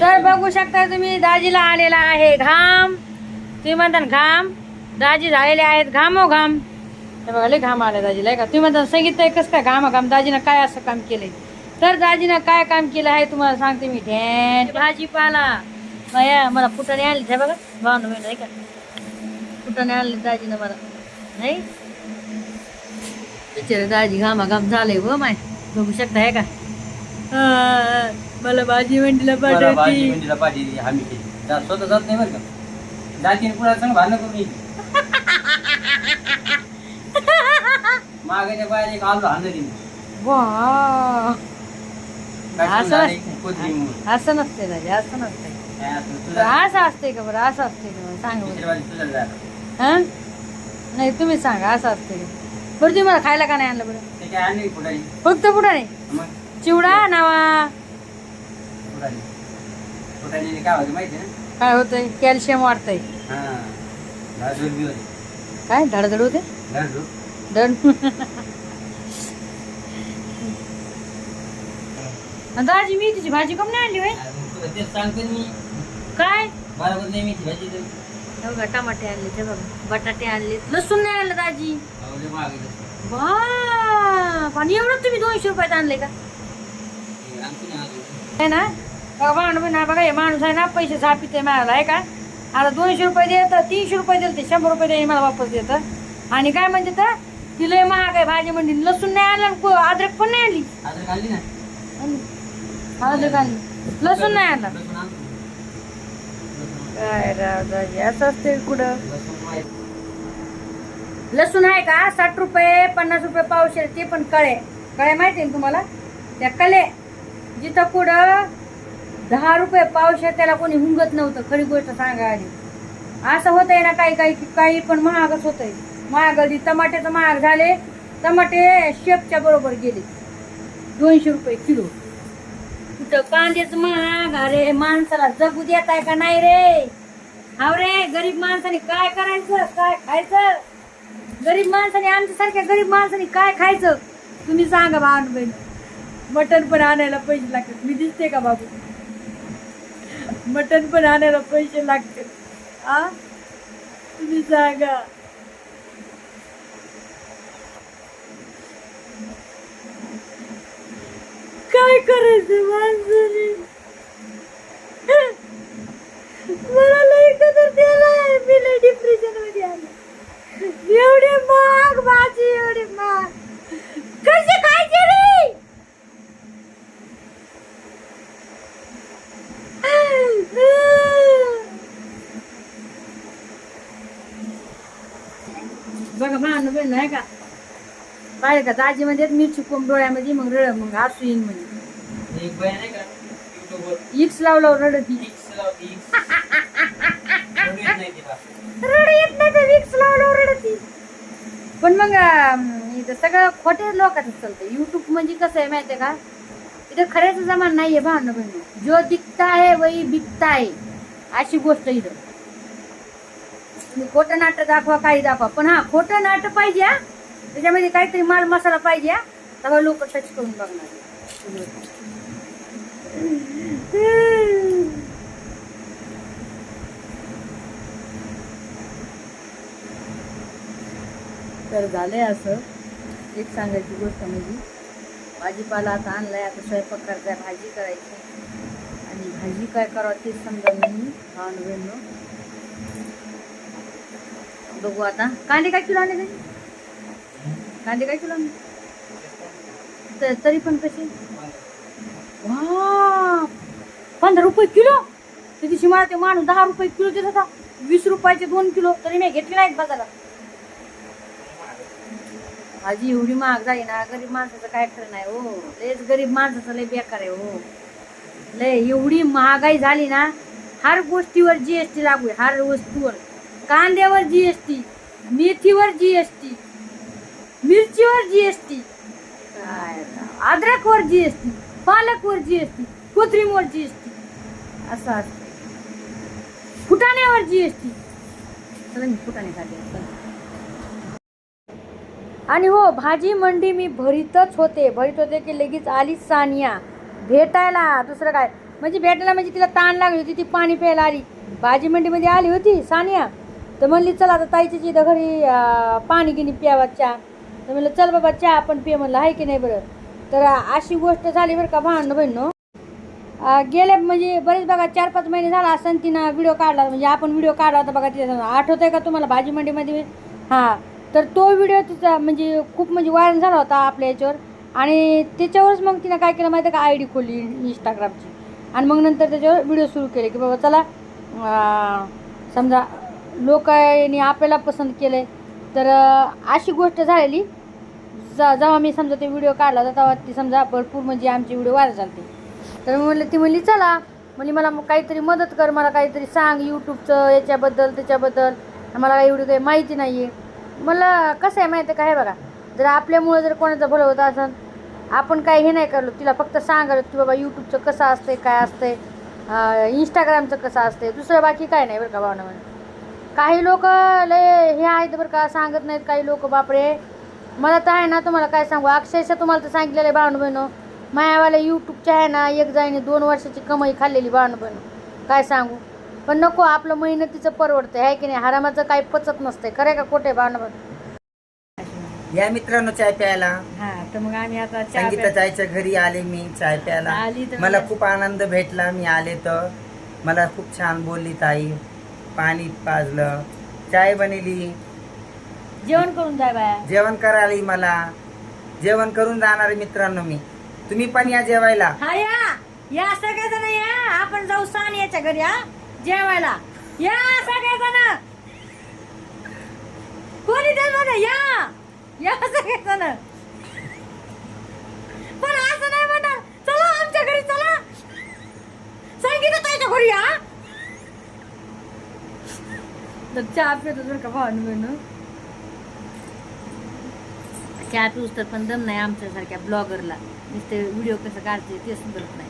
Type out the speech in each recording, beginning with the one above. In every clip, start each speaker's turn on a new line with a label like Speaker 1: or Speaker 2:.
Speaker 1: तर बघू शकता तुम्ही दाजीला आलेला आहे घाम. तुम्ही म्हणता घाम? दाजी झालेले आहेत घामो घाम हे बघा लय घाम आले दाजीला आहे का? तुम्ही म्हणता सांगितलं कसं काय घाम घाम दाजीनं काय असं काम केलंय? तर दाजीनं काय काम केलं आहे तुम्हाला सांगते मी. ढेन भाजीपाला. बाया मला फुटाने आणली. ते बघा भावना बहिण आहे का फुटाने आणले दाजीनं मला. नाही? दाजी घामाघाम झाले व हो माय. बघू शकता आहे का हा, मला भाजी मंडीला
Speaker 2: मला भाजी
Speaker 1: पाठवती.
Speaker 2: दिली, आम्ही केली. जा- स्वतः जात नाही बरं का? जातीने सांग भांडण करून येईल. मागाच्या बाहेर एक आलो हाणलं तिने.
Speaker 1: वा
Speaker 2: काय
Speaker 1: असं
Speaker 2: नाही.
Speaker 1: असं नसते असं नसते
Speaker 2: काय असं तुझा
Speaker 1: असं असते का बरं असं असते का बरं? सांग
Speaker 2: दुसऱ्या
Speaker 1: बरं
Speaker 2: बाजूला तुझा जा.
Speaker 1: हा? नाही तुम्ही सांगा असं असते का? बरं तुम्ही मला खायला का नाही आणलं बरं?
Speaker 2: ते काय आणली फुटाली
Speaker 1: फक्त पुढं नाही
Speaker 2: मग?
Speaker 1: चिवडा
Speaker 2: फुटालीने काय होतं माहिती ना
Speaker 1: काय होतंय? कॅल्शियम वाढतंय.
Speaker 2: हा झाडझूड बी होते
Speaker 1: काय? धडधड होते? धड. दाजी मी तिची भाजी कम नाही आणली होय
Speaker 2: सांगतो मी
Speaker 1: काय?
Speaker 2: बरोबर नाही मी भाजी देऊ
Speaker 1: हे बघा टमाटे आणले ते बघा. बटाटे आणले. लसूण नाही आणलं दाजी.
Speaker 2: आवडे मागे
Speaker 1: बाप आणि एवढं तुम्ही दोनशे रुपयात आणले का? आहे ना? बघा माणूस ना बघा हे माणूस आहे ना पैसे झापित आहे मिळाला आहे का? आता दोनशे रुपये देत तीनशे रुपये दिले ते शंभर रुपये द्यायला मला वापस देतं. आणि काय म्हणजे तर तिला महाग आहे भाजी म्हणजे लसूण नाही आणलं को- अद्रक पण नाही आणली. आणि अद्रक आणली. लसूण नाही आणलं.
Speaker 2: आणतो.
Speaker 1: काय राव असं असते कुठं?
Speaker 2: लसूण
Speaker 1: आहे का? साठ रुपये पन्नास रुपये पावशे ते पण कळे. कळे माहिती ना तुम्हाला? त्या कले. जिथं कुठं दहा रुपये पावशे त्याला कोणी हुंगत नव्हतं खरी गोष्ट सांगा आधी असं होतंय ना काही काही काही पण महागच होतंय. महाग आधी टमाट्याचं महाग झाले टमाटे शेपच्या बरोबर गेले. दोनशे रुपये किलो. कुठं कांद्याचं महाग अरे माणसाला जगू देत आहे का नाही रे? हाव रे गरीब माणसाने काय करायचं काय खायचं? गरीब माणसाने आमच्यासारख्या गरीब माणसाने काय खायचं? तुम्ही सांगा भाऊ बहिणी. मटण पण आणायला पैसे लागतात. मी दिसते का बाबू? मटण पण आणायला पैसे लागते आ? तुम्ही सांगा. काय करायचं माणसाने? मला लई कदर द्यायला मी लई डिप्रेशनमध्ये आले. एवढे महाग भाजी एवढे महाग. कसे खायचे रे बघा भान बहीण आहे का पाहिजे का? दाजी म्हणजे मिरची कोंब डोळ्यामध्ये मग रड मग असू येईन म्हणजे
Speaker 2: एक बहीण आहे का? युट्यूबवर
Speaker 1: इक्स लावलं रडती
Speaker 2: लावते, नाही तिला.
Speaker 1: रड येत नाही तर विक्स लावलं रडती पण मग इथं सगळं खोटे लोकांचं चालतं युट्यूब म्हणजे कसं आहे माहितीये का? इथं खऱ्याचा जमान नाहीये भावना बहिणी. जो दिखता आहे वही बिकता आहे अशी गोष्ट इथं. तुम्ही खोटं नाटक दाखवा काही दाखवा. पण हा खोटं नाटक पाहिजे त्याच्यामध्ये काहीतरी माल मसाला पाहिजे तेव्हा लोक टच करून बघणार. तर झालंय असं. एक सांगायची गोष्ट म्हणजे भाजीपाला आता आणलाय आता स्वयंपाक करायचा भाजी करायची. आणि भाजी काय करावं तेच समजा नाही भावनो बघू आता. कांदे काय किलो आणले तरी कांदे काय किलो आणले? तरी पण कसे? वा पंधरा रुपये किलो? त्या दिवशी मला ते माणूस दहा रुपये किलो देत होता. वीस रुपयाचे दोन किलो. तरी मी घेतले नाहीत बाजारात. भाजी एवढी महाग जाई ना. गरीब माणसाचं काय खरं नाही हो. लयच गरीब माणसाचं लय बेकार आहे हो. लय एवढी महागाई झाली ना हर गोष्टीवर जीएसटी लागू आहे. हर वस्तूवर. कांद्यावर जीएसटी मेथीवर जीएसटी मिरचीवर जीएसटी काय राव. अद्रकवर जीएसटी पालकवर जीएसटी कोथिंबीरवर जीएसटी असं असतं. फुटाण्यावर जीएसटी चला मी फुटाणे खाते. आणि हो भाजी मंडी मी भरीतच होते. भरीत होते की लगेच आली सानिया. भेटायला. दुसरं काय? म्हणजे भेटायला म्हणजे तिला ताण लागली होती ती पाणी प्यायला आली. भाजी मंडीमध्ये आली होती सानिया. तर म्हणली चला आता ताईची जिथं घरी पाणी गिनी प्यावा चहा. तर म्हणलं चल बाबा चहा आपण पिय म्हणलं आहे की नाही बरं? तर अशी गोष्ट झाली बरं का भांडणं बहिणं गेले म्हणजे बरेच बघा चार पाच महिने झाला असं तिनं व्हिडिओ काढला. म्हणजे आपण व्हिडिओ काढला होता बघा तिथे. आठवत आहे का तुम्हाला भाजी मंडीमध्ये हां. तर तो व्हिडिओ तिचा म्हणजे खूप म्हणजे व्हायरल झाला होता आपल्या याच्यावर. आणि त्याच्यावरच मग तिनं काय केलं माहिती आहे का? आय डी खोलली इंस्टाग्रामची आणि मग नंतर त्याच्यावर व्हिडिओ सुरू केले की बाबा चला समजा लोकांनी आपल्याला पसंत केलं आहे तर अशी गोष्ट झालेली. जा जेव्हा मी समजा ते व्हिडिओ काढला होता तेव्हा ती समजा भरपूर म्हणजे आमची व्हिडिओ व्हायरल चालते तर मी म्हणलं ती म्हणली चला म्हणजे मला मग काहीतरी मदत कर मला काहीतरी सांग यूट्यूबचं याच्याबद्दल त्याच्याबद्दल. मला काही एवढी काही माहिती नाही आहे मला कसं आहे माहिती आहे बघा जर आपल्यामुळं जर कोणाचं भलं होतं असेल आपण काही हे नाही करलो. तिला फक्त सांगालो की बाबा यूट्यूबचं कसं असतंय काय असतंय इंस्टाग्रामचं कसं असतंय दुसरं बाकी काय नाही बरं का भावना काही लोक लय हे आहेत बरं का सांगत नाहीत काही लोक बापरे. मला तर आहे ना तुम्हाला काय सांगू अक्षरशः तुम्हाला तर सांगितलेलं आहे भावना बहिणं मायावाल्या यूट्यूबच्या आहे ना एक जाईने दोन वर्षाची कमाई खाल्लेली भावना बहिणं काय सांगू? पण नको आपलं मेहनतीचं परवडतं आहे की नाही? हरामाचं काही पचत नसतंय. खरं आहे का खोटे भावना बहिणं
Speaker 3: या मित्रांनो चाय प्यायला.
Speaker 1: हां तर मग आम्ही आता
Speaker 3: संगीता चायच्या घरी आले मी चाय प्यायला.
Speaker 1: आली तर
Speaker 3: मला
Speaker 1: मला-
Speaker 3: खूप आनंद भेटला मी आले तर. मला खूप छान बोलली ताई. पाणी पाजलं चाय बनली.
Speaker 1: जेवण करून जाय बाया.
Speaker 3: जेवण करायला मला. जेवण करून जाणार मित्रांनो मी. तुम्ही पण या जेवायला.
Speaker 1: हा या. या सगळेजण या. आपण जाऊ सानियाच्या घरी हा. जेवायला. या सगळेजण. कोणी जण या. या सगळेजण. पण असं नाही म्हणणार. चला आमच्या घरी चला. संगीत ताईच्या घरी या तर चहा पितो जर का भावनं बहिणं चहा पिऊस तर पण दम नाही आमच्यासारख्या ब्लॉगरला. नुसते व्हिडिओ कसं काढते ते सुधरत नाही.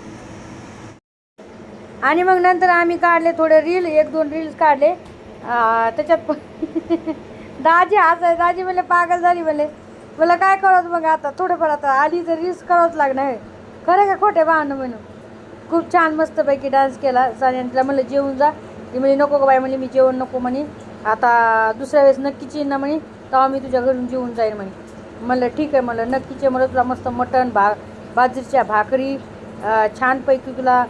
Speaker 1: आणि मग नंतर आम्ही काढले थोडे रील एक दोन रील्स काढले. त्याच्यात पण दाजी हसाय दाजी म्हणले पागल झाली म्हणले. मला काय करत मग आता? थोडंफार आता आधी तर रील्स करावंच लागणार खरं का खोटे भावनं म्हणून? खूप छान मस्तपैकी डान्स केला. सानियांतला म्हणलं जेवून जा. ती म्हणे नको गं बाई म्हणे मी जेवण नको म्हणे. आता दुसऱ्या वेळेस नक्कीच येईन ना म्हणे. तेव्हा मी तुझ्या घरून जेवून जाईन म्हणे. म्हणलं ठीक आहे म्हणलं. नक्कीच आहे म्हणलं. तुला मस्त मटण भा बाजरीच्या भाकरी छानपैकी तुला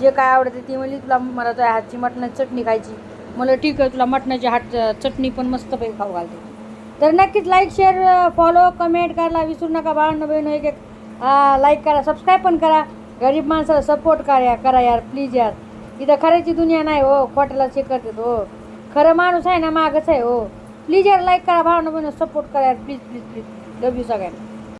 Speaker 1: जे काय आवडते ती म्हणली तुला मला तुझ्या हातची मटणाची चटणी खायची. म्हणलं ठीक आहे तुला मटणाची हात चटणी पण मस्तपैकी खाऊ घालते. तर नक्कीच लाईक शेअर फॉलो कमेंट करायला विसरू नका. बाळांना बहिण एक एक लाईक करा सबस्क्राईब पण करा. गरीब माणसाला सपोर्ट करा करा यार प्लीज यार. तिथं खऱ्याची दुनिया नाही हो खोट्याला शिकत हो खरं माणूस आहे ना मागच आहे हो. प्लीज यार लाईक करा भावना बहिण सपोर्ट करा यार. Please please please love you सगळ्यांना.